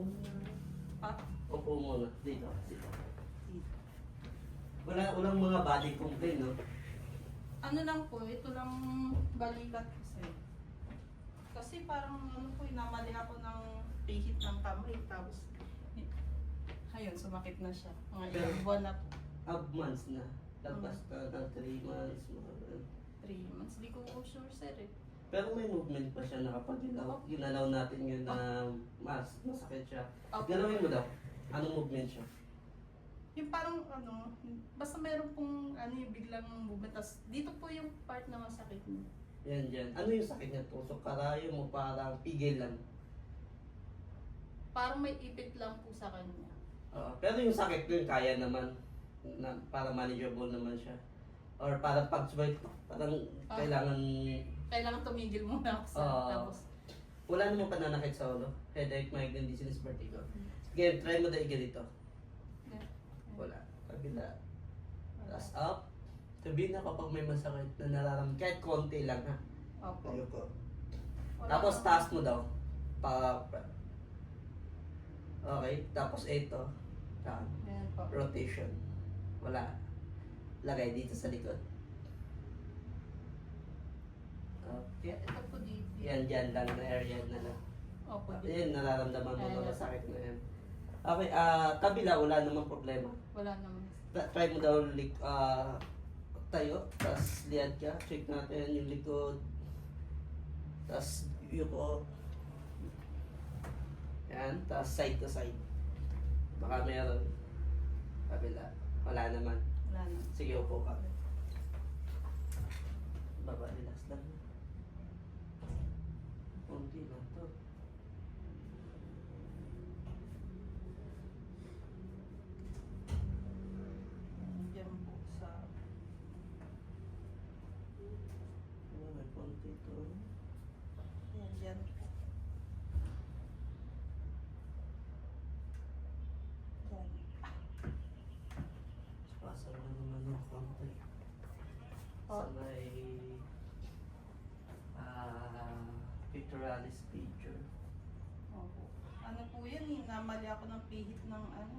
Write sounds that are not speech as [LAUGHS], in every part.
Upo muna. Ha? Upo muna. Dito. Dito. Wala, walang mga body complaint, no? Ano lang po, ito lang balikat kasi. Kasi parang ano po, namali ako ng pihit ng kamay. Tapos, ayun, sumakit na siya. Mga ilang buwan na po. Up months na. Tapos na, na 3 months. Mga, ganun. 3 months. Di ko po sure, sir eh. Pero may movement pa siya na kapag ginaw, ginalaw natin yun na mas masakit siya. Opo. Galawin mo daw. Anong movement siya? Yung parang ano, basta meron pong ano yung biglang movement. Tapos dito po yung part na masakit niya. Yan, yan. Ano yung sakit niya? Tusok karayo mo parang pigil lang. Parang may ipit lang po sa kanya. Oo. pero yung sakit ko yung kaya naman. Na, para manageable naman siya. Or parang pag swipe, parang Ah. kailangan Kailangan tumigil muna ako sa Oo. tapos. wala namang pananakit sa ulo. Headache, migraine, dizziness, vertigo. Sige, try mo ganito. Yeah. Wala. Kabila. Tapos up. Sabihin na kapag may masakit na nararamdaman, kahit konti lang ha. Opo. Ayoko. Wala Tapos akong- taas mo daw. Pa, pa. Okay, tapos ito. Ayan po. Rotation. Wala. Lagay dito sa likod. Okay. Ito po dito. Yan, dyan lang na area na lang. Opo, dito. Yan, nararamdaman mo Ayan. na masakit na yan. Okay, ah, kabila, wala namang problema. Wala naman. Ta- Try mo daw lik, ah, tayo, tapos liad ka, check natin yung likod. Tapos yuko. Yan, tapos side to side. Baka meron. Kabila. Wala naman. Wala naman. Sige, upo ka. Baba, relax lang. Kunti lang to. Diyan po sa... Ano, may konti to. Ayan, diyan po. Diyan. Pasal na naman ng konti. Sa Oh. may ah pictorialis picture. Opo. Ano po yan eh, namali ako ng pihit ng ano.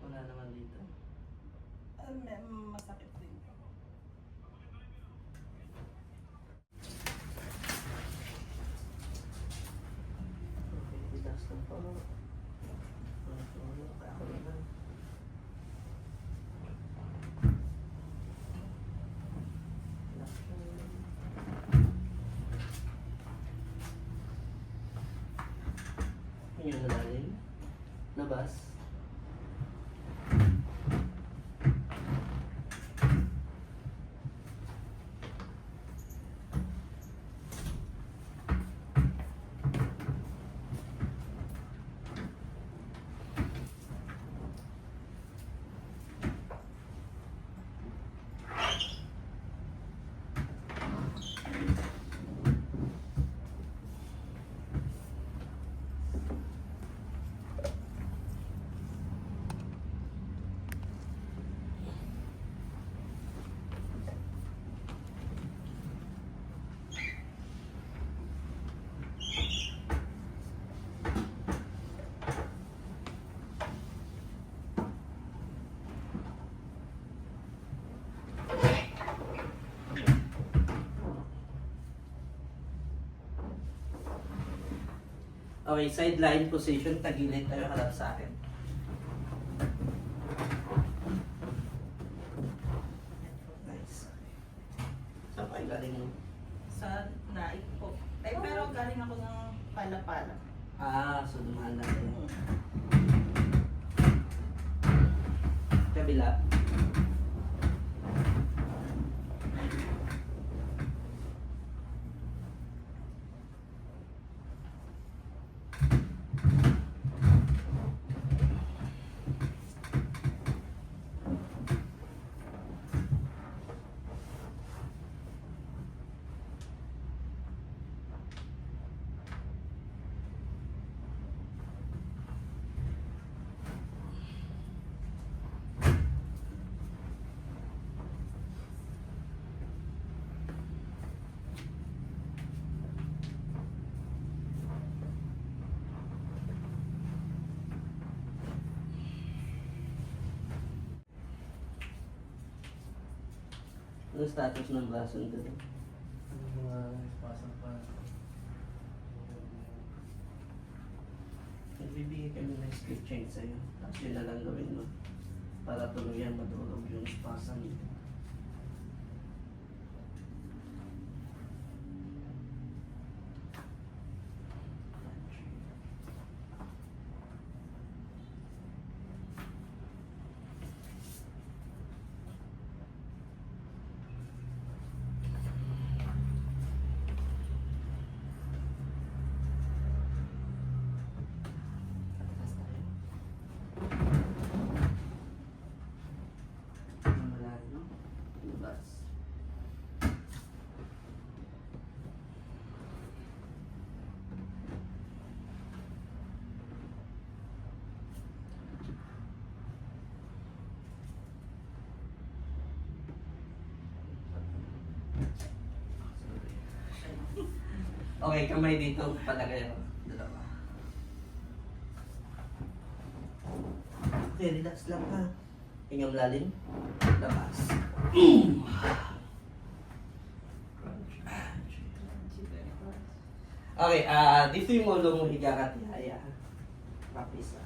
Wala naman dito. May masakit din. Okay, relax lang po. Ano po, ano, kaya ako naman. Relax lang. Yun yung nalalim. Nabas. Okay, sideline position, tagilid tayo harap sa akin. Nice. Saan yung galing mo? Sa naik po. Eh, pero galing ako ng pala-pala. Ah, so dumaan lang yun. Kabila. Anong status ng braso nito? Yung mga pasang pa. Nagbibigay kami ng split change sa'yo. Tapos yun na lang gawin mo. Para tuluyan madulog yung spasm nito. Tatakas tayo. Malayo. Labas. Okay, kamay dito. Palagay ako. Dalawa. Okay, relax lang ha. Hinga malalim. Labas. Okay, ah dito yung ulo mo higa ka tihaya. Kapis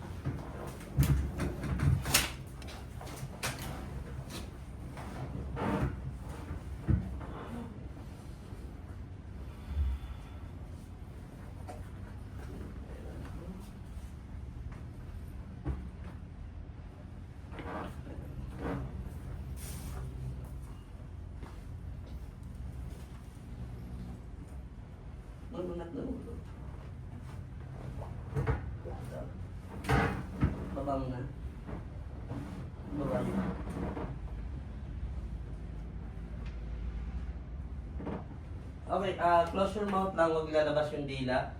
Mamunat na ulo. Baba mo na. Baba mo. Okay, ah close your mouth lang, huwag lalabas yung dila.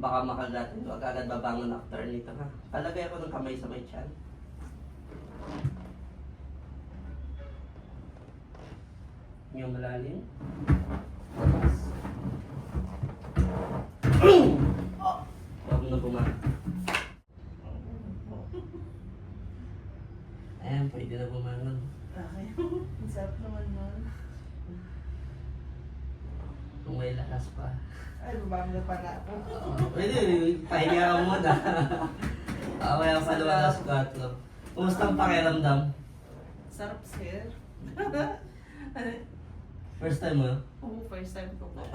Baka makagatin, huwag agad babangon after nito ha. Palagay ako ng kamay sa may tiyan. Yung malalim. Labas. Huwag mo na bumangon. Ayan, pwede na bumangon. Okay. Ang sarap naman nun. Kung may lakas pa. Ay, babago na pala ako. Pwede, pahinga ka muna. Okay, ang palawa alas 4. Kumusta ang pakiramdam? Sarap, sir. First time mo? Oo, first time ko po.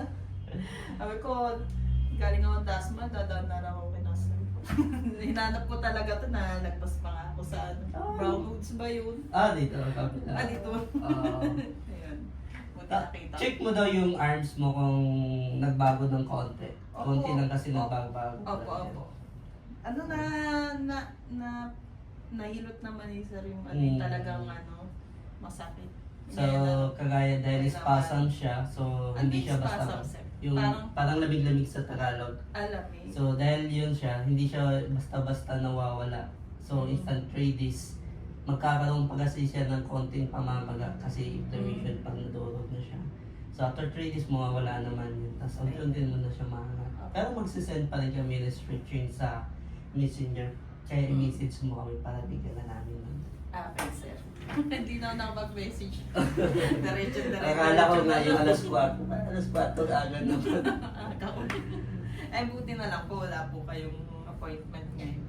[LAUGHS] Sabi ko, galing ako Dasma, dadaan na lang ako kay Nasir. [LAUGHS] Hinanap ko talaga to na nagpas pa nga ako sa ano. Oh. Brown Woods ba yun? Ah, dito. Ah, dito. Oo. Buti Ta- nakita. check mo daw yung arms mo kung nagbago ng konti. Opo. Konti lang kasi Opo. nagbago-bago. Opo, opo. Ano na, na, na, nahilot naman ni sir yung ano, yung Mm. talagang ano, masakit. So, Ngayon na- kagaya dahil spasm siya, so Ano hindi yung siya basta spasm, sir? yung Parang- parang, lamig-lamig sa Tagalog. alam eh. So dahil yun siya, hindi siya basta-basta nawawala. So Mm. instant 3 days, magkakaroon pa kasi siya ng konting pamamaga kasi inflammation Mm. pag nadurog na siya. So after 3 days, mawawala naman yun. Tapos unti-unti mo na siya mahanap. Pero magsisend pa rin kami ng stretching sa messenger. Kaya Mm. i-message mo kami para bigyan na namin nun. Ah, okay, sir. [LAUGHS] Hindi na ako mag-message. [LAUGHS] Diretso, diretso. Akala ko nga yung alas 4. Alas 4 agad naman. [LAUGHS] Ay, buti na lang po, wala po kayong appointment ngayon.